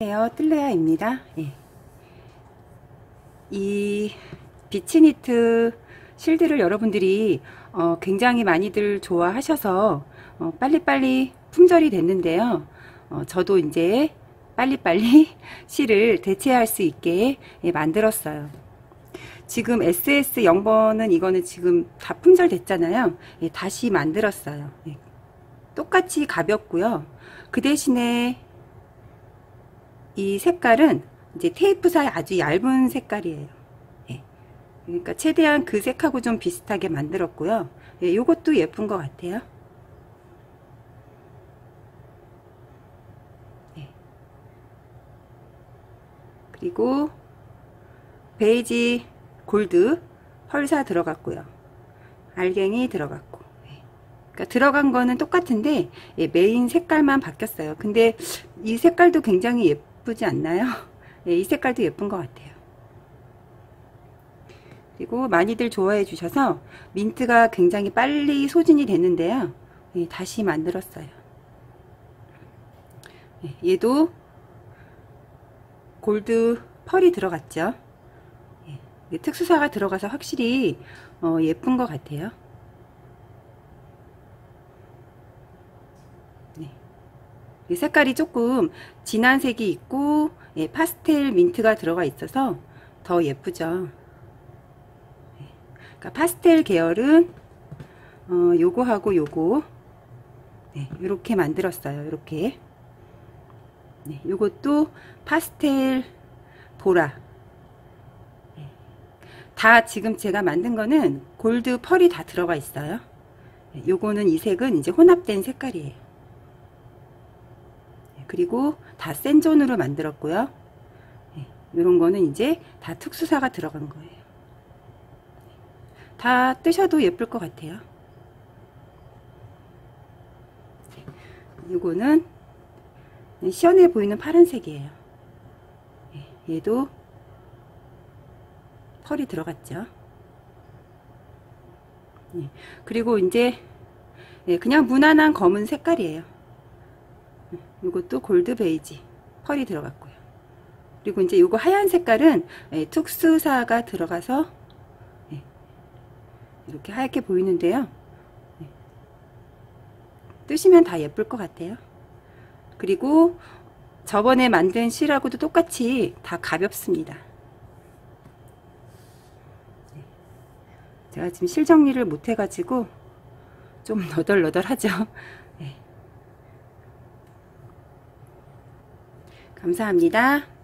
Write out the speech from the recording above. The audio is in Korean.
안녕하세요. 뜰레아입니다. 예. 이 비치니트 실드를 여러분들이 어, 굉장히 많이들 좋아하셔서 어, 빨리빨리 품절이 됐는데요. 어, 저도 이제 빨리빨리 실을 대체할 수 있게 예, 만들었어요. 지금 SS 0번은 이거는 지금 다 품절 됐잖아요. 예, 다시 만들었어요. 예. 똑같이 가볍고요. 그 대신에 이 색깔은 이제 테이프사의 아주 얇은 색깔이에요. 예. 그러니까 최대한 그 색하고 좀 비슷하게 만들었고요. 예, 이것도 예쁜 것 같아요. 예. 그리고 베이지 골드 펄사 들어갔고요. 알갱이 들어갔고 예. 그러니까 들어간 거는 똑같은데 예, 메인 색깔만 바뀌었어요. 근데 이 색깔도 굉장히 예뻐요. 예쁘지 않나요? 네, 이 색깔도 예쁜 것 같아요. 그리고 많이들 좋아해 주셔서 민트가 굉장히 빨리 소진이 됐는데요. 네, 다시 만들었어요. 네, 얘도 골드 펄이 들어갔죠. 네, 특수사가 들어가서 확실히 어, 예쁜 것 같아요. 색깔이 조금 진한 색이 있고 예, 파스텔 민트가 들어가 있어서 더 예쁘죠. 예, 그러니까 파스텔 계열은 어, 요거하고 요거 네, 이렇게 만들었어요 이렇게. 네, 요것도 파스텔 보라. 네, 다 지금 제가 만든 거는 골드 펄이 다 들어가 있어요. 네, 요거는 이 색은 이제 혼합된 색깔이에요 그리고 다 센존으로 만들었고요. 이런 네, 거는 이제 다 특수사가 들어간 거예요. 다 뜨셔도 예쁠 것 같아요. 이거는 시원해 보이는 파란색이에요. 네, 얘도 펄이 들어갔죠. 네, 그리고 이제 그냥 무난한 검은 색깔이에요. 이것도 골드 베이지 펄이 들어갔고요. 그리고 이제 이거 하얀 색깔은 예, 특수사가 들어가서 예, 이렇게 하얗게 보이는데요. 예, 뜨시면 다 예쁠 것 같아요. 그리고 저번에 만든 실하고도 똑같이 다 가볍습니다. 예, 제가 지금 실 정리를 못 해가지고 좀 너덜너덜하죠. 감사합니다.